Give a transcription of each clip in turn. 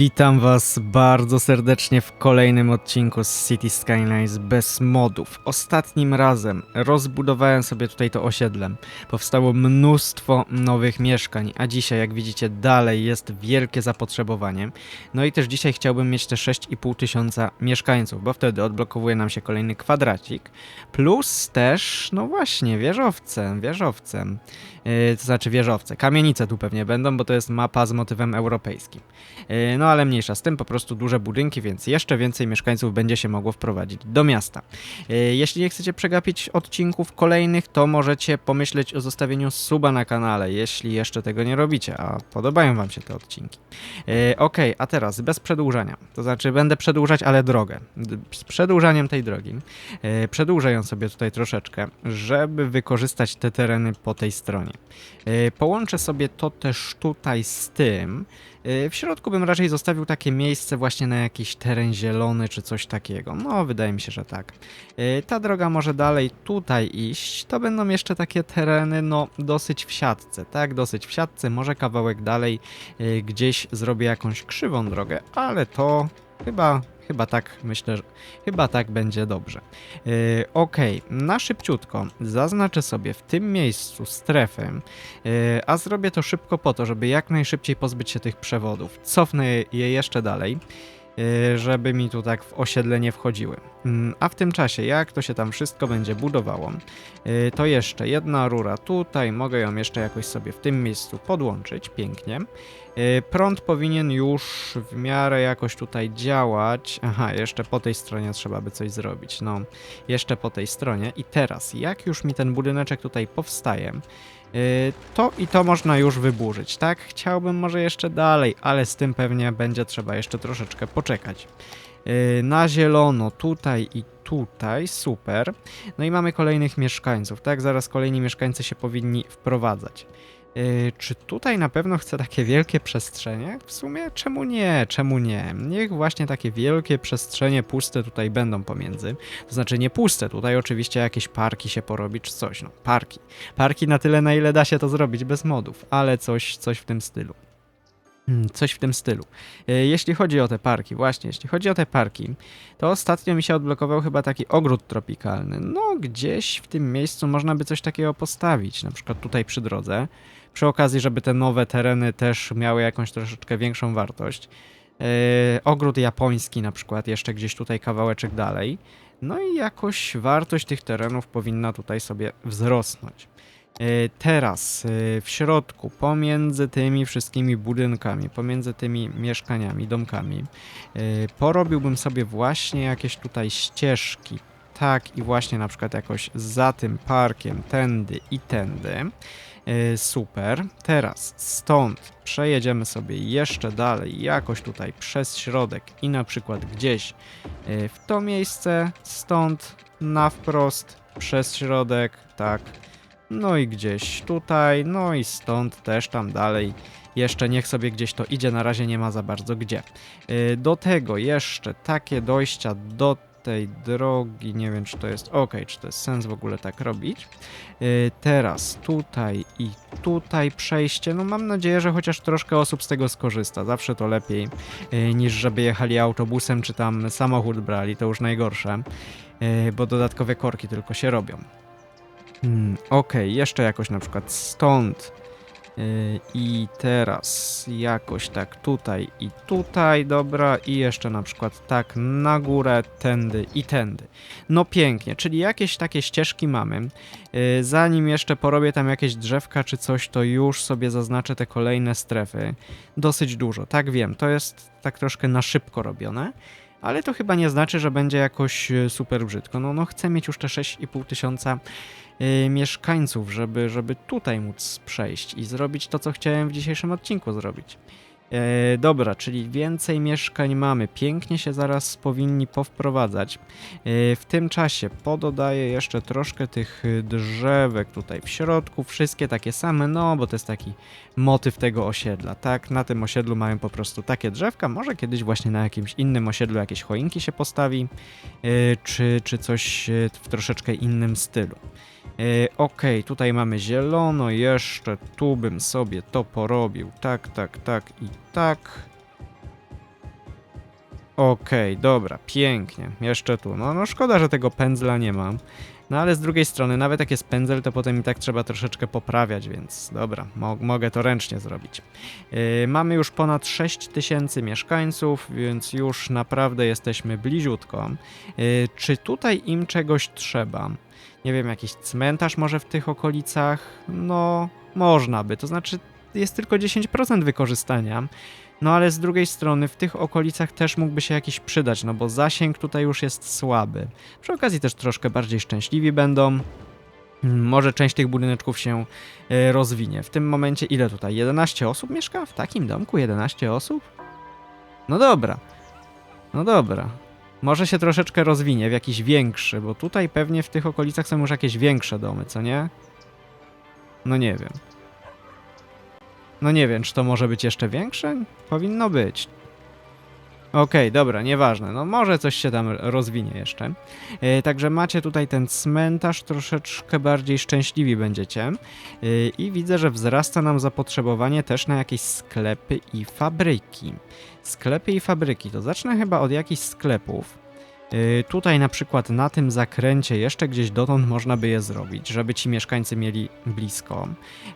Witam Was bardzo serdecznie w kolejnym odcinku z City Skylines bez modów. Ostatnim razem rozbudowałem sobie tutaj to osiedle. Powstało mnóstwo nowych mieszkań, a dzisiaj, jak widzicie, dalej jest wielkie zapotrzebowanie. No i też dzisiaj chciałbym mieć te 6,5 tysiąca mieszkańców, bo wtedy odblokowuje nam się kolejny kwadracik. Plus też, no właśnie, wieżowce, wieżowce. Yy, to znaczy wieżowce. Kamienice tu pewnie będą, bo to jest mapa z motywem europejskim. Yy, No ale mniejsza z tym, po prostu duże budynki, więc jeszcze więcej mieszkańców będzie się mogło wprowadzić do miasta. Yy, Jeśli nie chcecie przegapić odcinków kolejnych, to możecie pomyśleć o zostawieniu suba na kanale, jeśli jeszcze tego nie robicie, a podobają wam się te odcinki. Yy, Okej, a teraz bez przedłużania. To znaczy będę przedłużać, ale drogę. Z przedłużaniem tej drogi. Yy, Przedłużę ją sobie tutaj troszeczkę, żeby wykorzystać te tereny po tej stronie. Połączę sobie to też tutaj z tym. Yy, W środku bym raczej zostawił takie miejsce właśnie na jakiś teren zielony czy coś takiego. No, wydaje mi się, że tak. Yy, Ta droga może dalej tutaj iść. To będą jeszcze takie tereny, no, dosyć w siatce, tak? Dosyć w siatce. Może kawałek dalej yy, gdzieś zrobię jakąś krzywą drogę, ale to chyba, chyba tak myślę, że chyba tak będzie dobrze. Yy, Okej, na szybciutko zaznaczę sobie w tym miejscu strefę, yy, a zrobię to szybko po to, żeby jak najszybciej pozbyć się tych przewodów. Cofnę je jeszcze dalej, żeby mi tu tak w osiedle nie wchodziły. Mm, A w tym czasie, jak to się tam wszystko będzie budowało, yy, to jeszcze jedna rura tutaj, mogę ją jeszcze jakoś sobie w tym miejscu podłączyć, pięknie. Yy, Prąd powinien już w miarę jakoś tutaj działać. Aha, jeszcze po tej stronie trzeba by coś zrobić. No, jeszcze po tej stronie. I teraz, jak już mi ten budyneczek tutaj powstaje, to i to można już wyburzyć, tak? Chciałbym może jeszcze dalej, ale z tym pewnie będzie trzeba jeszcze troszeczkę poczekać. Yy, Na zielono tutaj i tutaj, super. No i mamy kolejnych mieszkańców, tak? Zaraz kolejni mieszkańcy się powinni wprowadzać. Yy, czy tutaj na pewno chcę takie wielkie przestrzenie? W sumie czemu nie? Czemu nie? Niech właśnie takie wielkie przestrzenie puste tutaj będą pomiędzy. To znaczy nie puste, tutaj oczywiście jakieś parki się porobi czy coś. No, parki. Parki na tyle, na ile da się to zrobić bez modów, ale coś, coś w tym stylu. Hmm, Coś w tym stylu. Yy, Jeśli chodzi o te parki, właśnie, jeśli chodzi o te parki, to ostatnio mi się odblokował chyba taki ogród tropikalny. No, gdzieś w tym miejscu można by coś takiego postawić, na przykład tutaj przy drodze. Przy okazji, żeby te nowe tereny też miały jakąś troszeczkę większą wartość. Yy, ogród japoński na przykład, jeszcze gdzieś tutaj kawałeczek dalej. No i jakoś wartość tych terenów powinna tutaj sobie wzrosnąć. Yy, Teraz yy, w środku, pomiędzy tymi wszystkimi budynkami, pomiędzy tymi mieszkaniami, domkami, porobiłbym sobie właśnie jakieś tutaj ścieżki. Tak, i właśnie na przykład jakoś za tym parkiem, tędy i tędy. Yy, Super. Teraz stąd przejedziemy sobie jeszcze dalej, jakoś tutaj przez środek i na przykład gdzieś yy, w to miejsce, stąd na wprost przez środek, tak. No i gdzieś tutaj, no i stąd też tam dalej. Jeszcze niech sobie gdzieś to idzie, na razie nie ma za bardzo gdzie. Yy, Do tego jeszcze takie dojścia do tej drogi, nie wiem czy to jest ok, czy to jest sens w ogóle tak robić. Yy, Teraz tutaj i tutaj przejście, no mam nadzieję, że chociaż troszkę osób z tego skorzysta, zawsze to lepiej yy, niż żeby jechali autobusem czy tam samochód brali, to już najgorsze, yy, bo dodatkowe korki tylko się robią. Hmm, jeszcze jakoś na przykład stąd i teraz jakoś tak tutaj i tutaj, dobra, i jeszcze na przykład tak na górę, tędy i tędy. No pięknie, czyli jakieś takie ścieżki mamy. Yy, zanim jeszcze porobię tam jakieś drzewka czy coś, to już sobie zaznaczę te kolejne strefy. Dosyć dużo, tak wiem, to jest tak troszkę na szybko robione. Ale to chyba nie znaczy, że będzie jakoś e, super brzydko. No, no chcę mieć już te 6,5 tysiąca y, mieszkańców, żeby, żeby tutaj móc przejść i zrobić to, co chciałem w dzisiejszym odcinku zrobić. E, dobra, czyli więcej mieszkań mamy. Pięknie się zaraz powinni powprowadzać. E, w tym czasie pododaję jeszcze troszkę tych y, drzewek tutaj w środku. Wszystkie takie same, no bo to jest taki motyw tego osiedla, tak? Na tym osiedlu mają po prostu takie drzewka. Może kiedyś właśnie na jakimś innym osiedlu jakieś choinki się postawi, e, czy, czy coś e, w troszeczkę innym stylu. E, Okej, tutaj mamy zielono, jeszcze tu bym sobie to porobił. Tak, tak, tak i tak. Okej, dobra, pięknie. Jeszcze tu. No, no szkoda, że tego pędzla nie mam. No ale z drugiej strony, nawet jak jest pędzel, to potem i tak trzeba troszeczkę poprawiać, więc dobra, mo mogę to ręcznie zrobić. Yy, mamy już ponad 6 tysięcy mieszkańców, więc już naprawdę jesteśmy bliziutko. Yy, czy tutaj im czegoś trzeba? Nie wiem, jakiś cmentarz może w tych okolicach? No, można by, to znaczy jest tylko 10% wykorzystania. No ale z drugiej strony w tych okolicach też mógłby się jakiś przydać, no bo zasięg tutaj już jest słaby. Przy okazji też troszkę bardziej szczęśliwi będą. Mm, Może część tych budyneczków się e, rozwinie. W tym momencie ile tutaj? 11 osób mieszka? W takim domku 11 osób? No dobra. No dobra. Może się troszeczkę rozwinie w jakiś większy, bo tutaj pewnie w tych okolicach są już jakieś większe domy, co nie? No nie wiem. No nie wiem, czy to może być jeszcze większe? Powinno być. Okej, dobra, nieważne. No może coś się tam rozwinie jeszcze. E, także macie tutaj ten cmentarz, troszeczkę bardziej szczęśliwi będziecie. E, I widzę, że wzrasta nam zapotrzebowanie też na jakieś sklepy i fabryki. Sklepy i fabryki. To zacznę chyba od jakichś sklepów. E, Tutaj na przykład na tym zakręcie jeszcze gdzieś dotąd można by je zrobić, żeby ci mieszkańcy mieli blisko.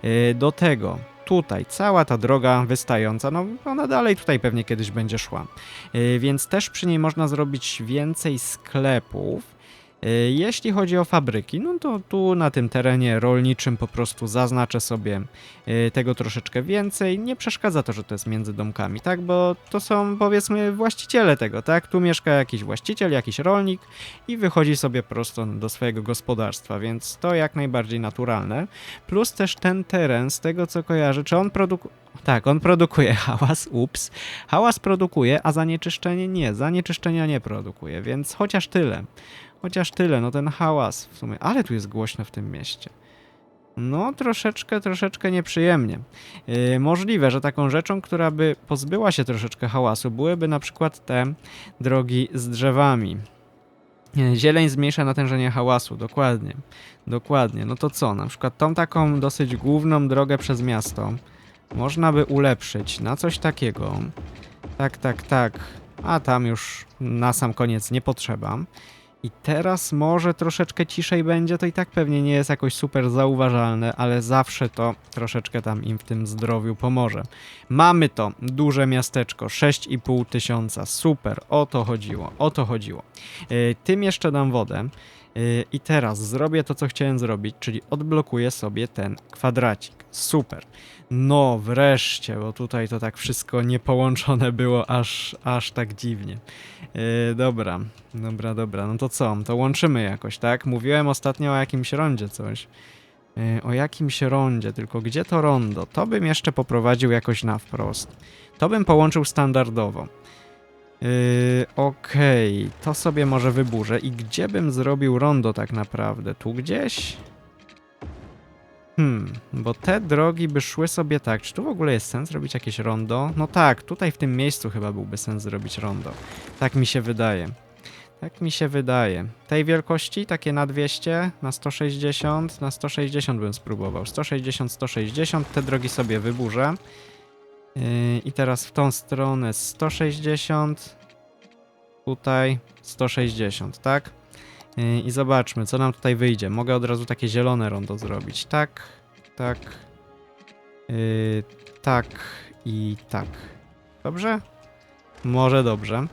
E, Do tego tutaj cała ta droga wystająca, no ona dalej tutaj pewnie kiedyś będzie szła. E, Więc też przy niej można zrobić więcej sklepów. E, Jeśli chodzi o fabryki, no to tu na tym terenie rolniczym po prostu zaznaczę sobie e, tego troszeczkę więcej. Nie przeszkadza to, że to jest między domkami, tak? Bo to są powiedzmy właściciele tego, tak? Tu mieszka jakiś właściciel, jakiś rolnik i wychodzi sobie prosto do swojego gospodarstwa, więc to jak najbardziej naturalne. Plus też ten teren, z tego co kojarzę, czy on produkuje. Tak, on produkuje hałas, ups. Hałas produkuje, a zanieczyszczenie nie. Zanieczyszczenia nie produkuje, więc chociaż tyle. Chociaż tyle, no ten hałas w sumie. Ale tu jest głośno w tym mieście. No, troszeczkę, troszeczkę nieprzyjemnie. Yy, możliwe, że taką rzeczą, która by pozbyła się troszeczkę hałasu, byłyby na przykład te drogi z drzewami. Nie, Zieleń zmniejsza natężenie hałasu, dokładnie. Dokładnie. No to co? Na przykład tą taką dosyć główną drogę przez miasto można by ulepszyć na coś takiego. Tak, tak, tak. A tam już na sam koniec nie potrzeba. I teraz może troszeczkę ciszej będzie, to i tak pewnie nie jest jakoś super zauważalne, ale zawsze to troszeczkę tam im w tym zdrowiu pomoże. Mamy to, duże miasteczko, 6,5 tysiąca, super, o to chodziło, o to chodziło. Yy, tym jeszcze dam wodę. I teraz zrobię to, co chciałem zrobić, czyli odblokuję sobie ten kwadracik. Super. No, wreszcie, bo tutaj to tak wszystko niepołączone było aż, aż tak dziwnie. Yy, dobra, dobra, dobra. No to co? To łączymy jakoś, tak? Mówiłem ostatnio o jakimś rondzie coś. Yy, o jakimś rondzie, tylko gdzie to rondo? To bym jeszcze poprowadził jakoś na wprost. To bym połączył standardowo. Yy, Okej, to sobie może wyburzę. I gdzie bym zrobił rondo tak naprawdę? Tu gdzieś? Hmm, bo te drogi by szły sobie tak. Czy tu w ogóle jest sens robić jakieś rondo? No tak, tutaj w tym miejscu chyba byłby sens zrobić rondo. Tak mi się wydaje. Tak mi się wydaje. Tej wielkości, takie na 200, na 160, na 160 bym spróbował. 160, 160, te drogi sobie wyburzę. I teraz w tą stronę 160, tutaj 160, tak? I zobaczmy, co nam tutaj wyjdzie. Mogę od razu takie zielone rondo zrobić. Tak, tak, yy, tak i tak. Dobrze? Może dobrze.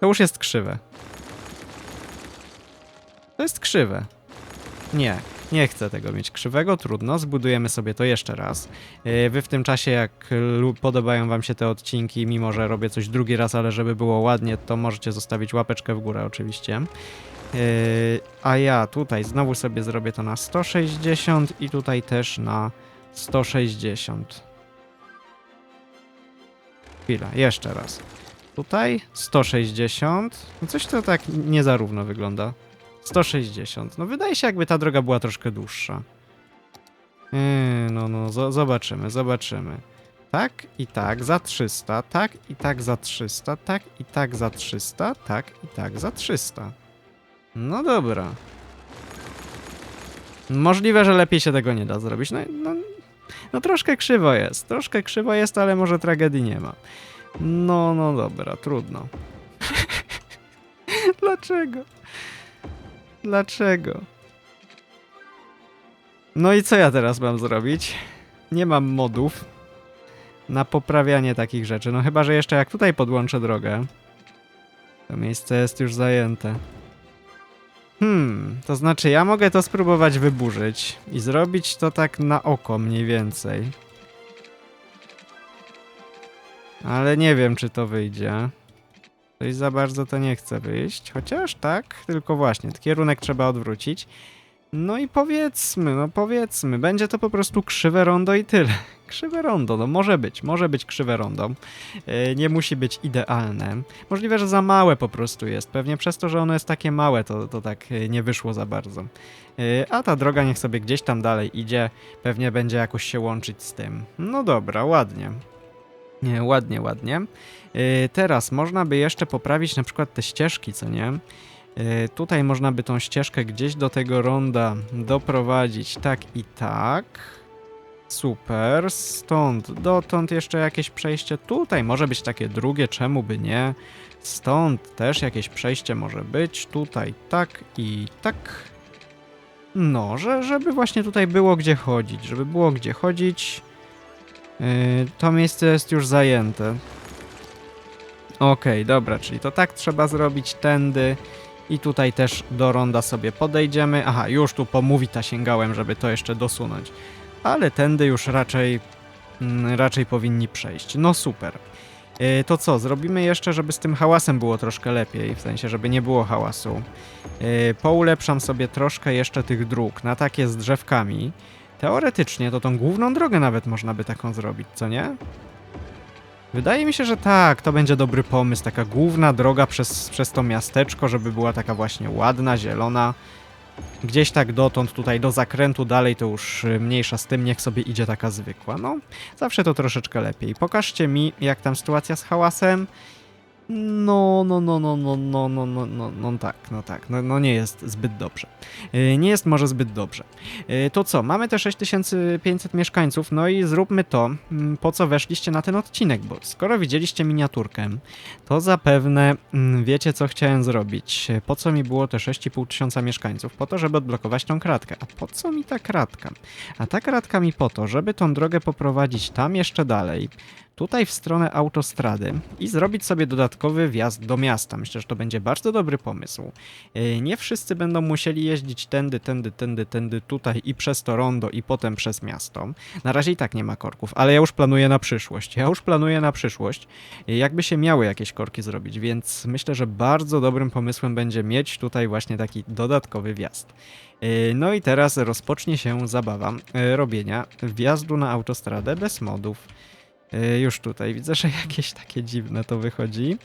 To już jest krzywe. To jest krzywe. Nie, nie chcę tego mieć krzywego, trudno, zbudujemy sobie to jeszcze raz. Yy, Wy w tym czasie, jak podobają wam się te odcinki, mimo że robię coś drugi raz, ale żeby było ładnie, to możecie zostawić łapeczkę w górę oczywiście. Yy, a ja tutaj znowu sobie zrobię to na 160 i tutaj też na 160. Chwila, jeszcze raz. Tutaj 160. No coś to tak nie za równo wygląda. 160. No wydaje się jakby ta droga była troszkę dłuższa. Yy, no, no, zo- zobaczymy, zobaczymy. Tak i tak za 300, tak i tak za 300, tak i tak za 300, tak i tak za 300. No dobra. Możliwe, że lepiej się tego nie da zrobić. No, no, no troszkę krzywo jest, troszkę krzywo jest, ale może tragedii nie ma. No, no dobra, trudno. Dlaczego? Dlaczego? No i co ja teraz mam zrobić? Nie mam modów na poprawianie takich rzeczy. No chyba, że jeszcze jak tutaj podłączę drogę, to miejsce jest już zajęte. Hmm, to znaczy ja mogę to spróbować wyburzyć i zrobić to tak na oko mniej więcej. Ale nie wiem, czy to wyjdzie. Coś za bardzo to nie chce wyjść, chociaż tak, tylko właśnie, kierunek trzeba odwrócić. No i powiedzmy, no powiedzmy, będzie to po prostu krzywe rondo i tyle. Krzywe rondo, no może być, może być krzywe rondo. Yy, nie musi być idealne. Możliwe, że za małe po prostu jest. Pewnie przez to, że ono jest takie małe, to, to tak yy, nie wyszło za bardzo. Yy, a ta droga niech sobie gdzieś tam dalej idzie, pewnie będzie jakoś się łączyć z tym. No dobra, ładnie. Nie, ładnie, ładnie. Yy, teraz można by jeszcze poprawić na przykład te ścieżki, co nie? Yy, tutaj można by tą ścieżkę gdzieś do tego ronda doprowadzić tak i tak. Super. Stąd dotąd jeszcze jakieś przejście. Tutaj może być takie drugie, czemu by nie? Stąd też jakieś przejście może być. Tutaj tak i tak. No, że, żeby właśnie tutaj było gdzie chodzić. Żeby było gdzie chodzić. Yy, to miejsce jest już zajęte. Okej, dobra, czyli to tak trzeba zrobić tędy. I tutaj też do ronda sobie podejdziemy. Aha, już tu po Movita sięgałem, żeby to jeszcze dosunąć. Ale tędy już raczej, mm, raczej powinni przejść. No super. Yy, to co, zrobimy jeszcze, żeby z tym hałasem było troszkę lepiej, w sensie, żeby nie było hałasu. Yy, poulepszam sobie troszkę jeszcze tych dróg na takie z drzewkami. Teoretycznie to tą główną drogę nawet można by taką zrobić, co nie? Wydaje mi się, że tak, to będzie dobry pomysł. Taka główna droga przez, przez to miasteczko, żeby była taka właśnie ładna, zielona. Gdzieś tak dotąd, tutaj do zakrętu dalej to już y, mniejsza z tym, niech sobie idzie taka zwykła. No, zawsze to troszeczkę lepiej. Pokażcie mi, jak tam sytuacja z hałasem. No, no, no, no, no, no, no, no, no, no tak, no tak, no, no nie jest zbyt dobrze. Yy, nie jest może zbyt dobrze. Yy, to co, mamy te 6500 mieszkańców, no i zróbmy to, mm, po co weszliście na ten odcinek, bo skoro widzieliście miniaturkę, to zapewne mm, wiecie, co chciałem zrobić. Po co mi było te 6,5 tysiąca mieszkańców? Po to, żeby odblokować tą kratkę. A po co mi ta kratka? A ta kratka mi po to, żeby tą drogę poprowadzić tam jeszcze dalej, tutaj w stronę autostrady i zrobić sobie dodatkowy wjazd do miasta. Myślę, że to będzie bardzo dobry pomysł. Yy, Nie wszyscy będą musieli jeździć tędy, tędy, tędy, tędy, tutaj i przez to rondo i potem przez miasto. Na razie i tak nie ma korków, ale ja już planuję na przyszłość. Ja już planuję na przyszłość, yy, jakby się miały jakieś korki zrobić, więc myślę, że bardzo dobrym pomysłem będzie mieć tutaj właśnie taki dodatkowy wjazd. Yy, No i teraz rozpocznie się zabawa robienia wjazdu na autostradę bez modów. Yy, już tutaj widzę, że jakieś takie dziwne to wychodzi.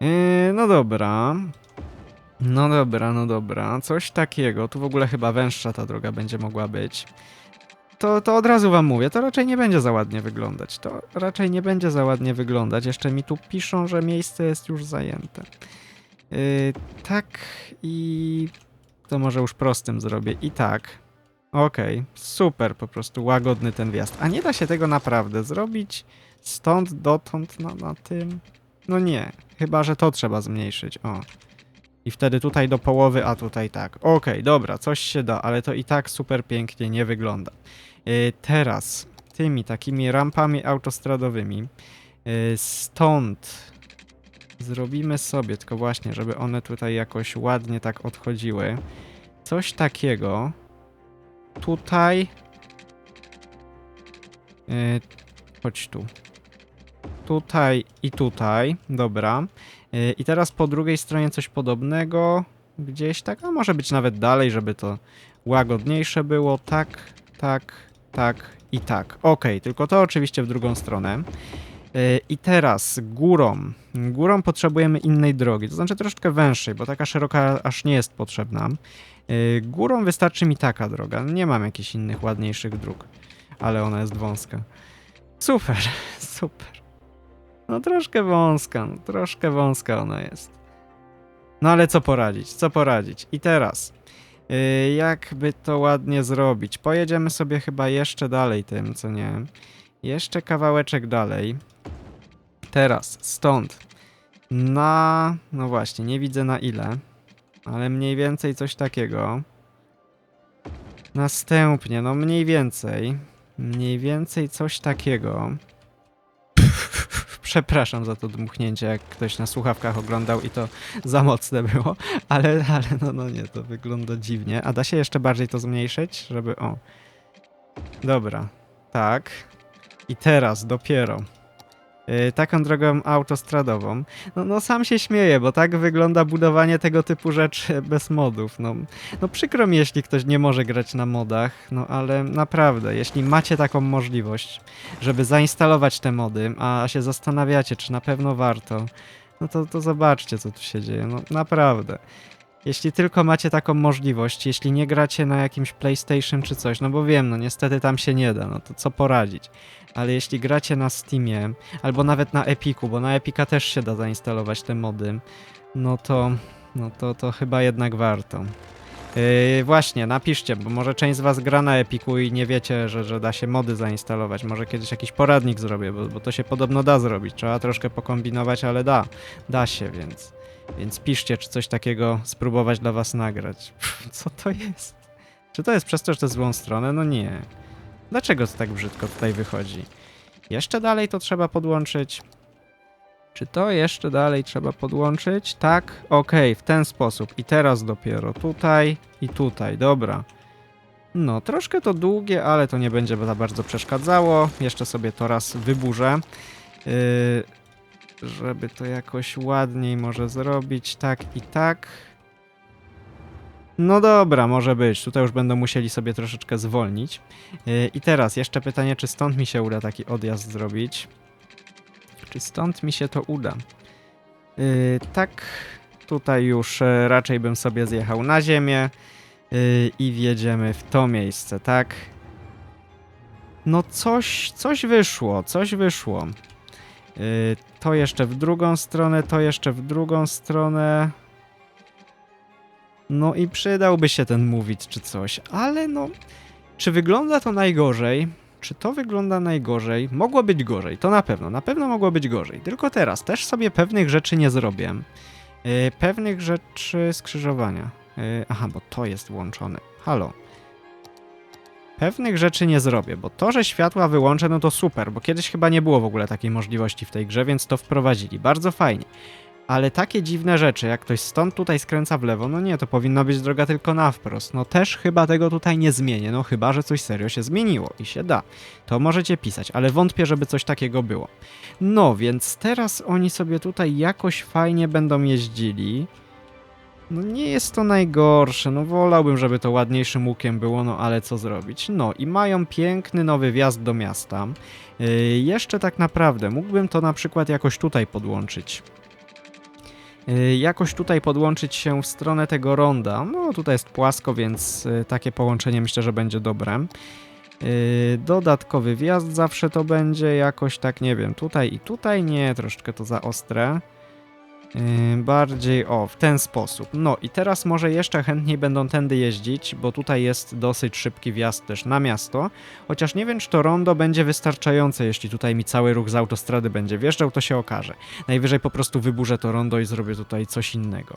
Yy, no dobra. No dobra, no dobra. Coś takiego. Tu w ogóle chyba węższa ta droga będzie mogła być. To, to od razu wam mówię, to raczej nie będzie za ładnie wyglądać. To raczej nie będzie za ładnie wyglądać. Jeszcze mi tu piszą, że miejsce jest już zajęte. Yy, tak i to może już prostym zrobię. I tak. Okej, super, po prostu łagodny ten wjazd. A nie da się tego naprawdę zrobić stąd dotąd na, na tym? No nie, chyba że to trzeba zmniejszyć. O. I wtedy tutaj do połowy, a tutaj tak. Okej, dobra, coś się da, ale to i tak super pięknie nie wygląda. Yy, teraz tymi takimi rampami autostradowymi yy, stąd zrobimy sobie, tylko właśnie, żeby one tutaj jakoś ładnie tak odchodziły. Coś takiego. Tutaj. Yy, chodź tu. Tutaj i tutaj. Dobra. Yy, I teraz po drugiej stronie coś podobnego. Gdzieś tak, a może być nawet dalej, żeby to łagodniejsze było. Tak, tak, tak i tak. Ok, tylko to oczywiście w drugą stronę. Yy, I teraz górą. Górą potrzebujemy innej drogi, to znaczy troszeczkę węższej, bo taka szeroka aż nie jest potrzebna. Yy, Górą wystarczy mi taka droga. Nie mam jakichś innych ładniejszych dróg, ale ona jest wąska. Super, super. No troszkę wąska, no, troszkę wąska ona jest. No ale co poradzić, co poradzić? I teraz, yy, jakby to ładnie zrobić? Pojedziemy sobie chyba jeszcze dalej tym, co nie? Jeszcze kawałeczek dalej. Teraz, stąd. na... no właśnie, nie widzę na ile, ale mniej więcej coś takiego. Następnie, no mniej więcej, mniej więcej coś takiego. Przepraszam za to dmuchnięcie, jak ktoś na słuchawkach oglądał i to za mocne było, ale, ale no, no nie, to wygląda dziwnie. A da się jeszcze bardziej to zmniejszyć, żeby... o. Dobra, tak. I teraz dopiero. Yy, taką drogą autostradową. No, no sam się śmieję, bo tak wygląda budowanie tego typu rzeczy bez modów. No, no przykro mi, jeśli ktoś nie może grać na modach, no ale naprawdę, jeśli macie taką możliwość, żeby zainstalować te mody, a się zastanawiacie, czy na pewno warto, no to, to zobaczcie, co tu się dzieje. No naprawdę. Jeśli tylko macie taką możliwość, jeśli nie gracie na jakimś PlayStation czy coś, no bo wiem, no niestety tam się nie da, no to co poradzić. Ale jeśli gracie na Steamie, albo nawet na Epiku, bo na Epika też się da zainstalować te mody, no to, no to, to chyba jednak warto. Yy, właśnie, napiszcie, bo może część z was gra na Epiku i nie wiecie, że, że da się mody zainstalować. Może kiedyś jakiś poradnik zrobię, bo, bo to się podobno da zrobić. Trzeba troszkę pokombinować, ale da. Da się, więc, więc piszcie, czy coś takiego spróbować dla was nagrać. Co to jest? Czy to jest przez to, że to złą stronę? No nie. Dlaczego to tak brzydko tutaj wychodzi? Jeszcze dalej to trzeba podłączyć. Czy to jeszcze dalej trzeba podłączyć? Tak? Okej, w ten sposób. I teraz dopiero tutaj i tutaj. Dobra. No, troszkę to długie, ale to nie będzie za bardzo przeszkadzało. Jeszcze sobie to raz wyburzę. Yy, żeby to jakoś ładniej może zrobić. Tak i tak. No dobra, może być. Tutaj już będą musieli sobie troszeczkę zwolnić. Yy, I teraz jeszcze pytanie, czy stąd mi się uda taki odjazd zrobić? Czy stąd mi się to uda? Yy, tak, tutaj już e, raczej bym sobie zjechał na ziemię yy, i wjedziemy w to miejsce, tak? No coś, coś wyszło, coś wyszło. To jeszcze w drugą stronę, to jeszcze w drugą stronę. No i przydałby się ten mówić czy coś, ale no, czy wygląda to najgorzej? Czy to wygląda najgorzej? Mogło być gorzej, to na pewno, na pewno mogło być gorzej. Tylko teraz też sobie pewnych rzeczy nie zrobię. Yy, pewnych rzeczy skrzyżowania. Yy, aha, bo to jest włączone. Halo. Pewnych rzeczy nie zrobię, bo to, że światła wyłączę, no to super, bo kiedyś chyba nie było w ogóle takiej możliwości w tej grze, więc to wprowadzili. Bardzo fajnie. Ale takie dziwne rzeczy, jak ktoś stąd tutaj skręca w lewo, no nie, to powinna być droga tylko na wprost. No też chyba tego tutaj nie zmienię, no chyba, że coś serio się zmieniło i się da. To możecie pisać, ale wątpię, żeby coś takiego było. No, więc teraz oni sobie tutaj jakoś fajnie będą jeździli. No nie jest to najgorsze, no wolałbym, żeby to ładniejszym łukiem było, no ale co zrobić. No i mają piękny nowy wjazd do miasta. Yy, jeszcze tak naprawdę mógłbym to na przykład jakoś tutaj podłączyć. Yy, jakoś tutaj podłączyć się w stronę tego ronda. No tutaj jest płasko, więc yy, takie połączenie myślę, że będzie dobre. Yy, dodatkowy wjazd zawsze to będzie jakoś tak, nie wiem, tutaj i tutaj, nie, troszeczkę to za ostre. Bardziej o, w ten sposób. No i teraz może jeszcze chętniej będą tędy jeździć, bo tutaj jest dosyć szybki wjazd też na miasto. Chociaż nie wiem, czy to rondo będzie wystarczające, jeśli tutaj mi cały ruch z autostrady będzie wjeżdżał, to się okaże. Najwyżej po prostu wyburzę to rondo i zrobię tutaj coś innego.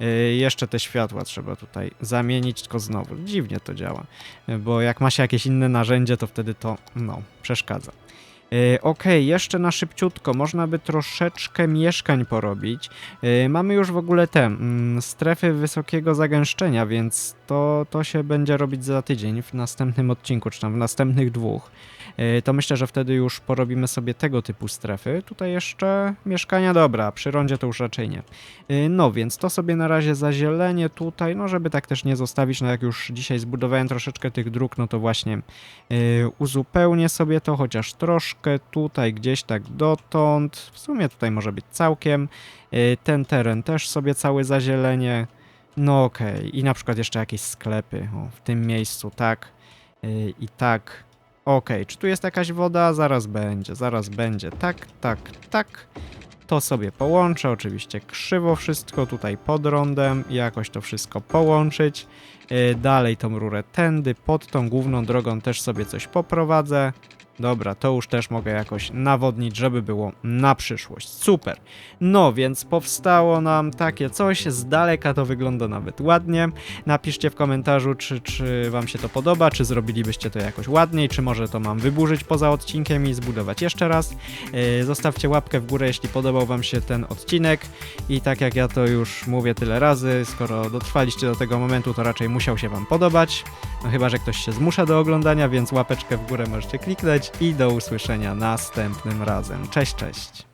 Yy, jeszcze te światła trzeba tutaj zamienić, tylko znowu dziwnie to działa. Yy, bo jak ma się jakieś inne narzędzie, to wtedy to, no, przeszkadza. Yy, Okej, jeszcze na szybciutko, można by troszeczkę mieszkań porobić. Yy, mamy już w ogóle te mm, strefy wysokiego zagęszczenia, więc to, to się będzie robić za tydzień w następnym odcinku, czy tam w następnych dwóch. Yy, to myślę, że wtedy już porobimy sobie tego typu strefy. Tutaj jeszcze mieszkania, dobra, przy rondzie to już raczej nie. No więc to sobie na razie zazielenie tutaj, no żeby tak też nie zostawić, no jak już dzisiaj zbudowałem troszeczkę tych dróg, no to właśnie uzupełnię sobie to chociaż troszkę tutaj gdzieś tak dotąd. W sumie tutaj może być całkiem. Yy, ten teren też sobie cały zazielenie. No okej, i na przykład jeszcze jakieś sklepy o, w tym miejscu, tak yy, i tak. Okej, czy tu jest jakaś woda? Zaraz będzie, zaraz będzie. Tak, tak, tak. To sobie połączę, oczywiście krzywo wszystko tutaj pod rondem jakoś to wszystko połączyć. Yy, dalej tą rurę tędy, pod tą główną drogą też sobie coś poprowadzę. Dobra, to już też mogę jakoś nawodnić, żeby było na przyszłość. Super. No więc powstało nam takie coś, z daleka to wygląda nawet ładnie. Napiszcie w komentarzu, czy, czy wam się to podoba, czy zrobilibyście to jakoś ładniej, czy może to mam wyburzyć poza odcinkiem i zbudować jeszcze raz. Yy, Zostawcie łapkę w górę, jeśli podobał wam się ten odcinek i tak jak ja to już mówię tyle razy, skoro dotrwaliście do tego momentu, to raczej musiał się wam podobać. No chyba, że ktoś się zmusza do oglądania, więc łapeczkę w górę możecie kliknąć i do usłyszenia następnym razem. Cześć, cześć.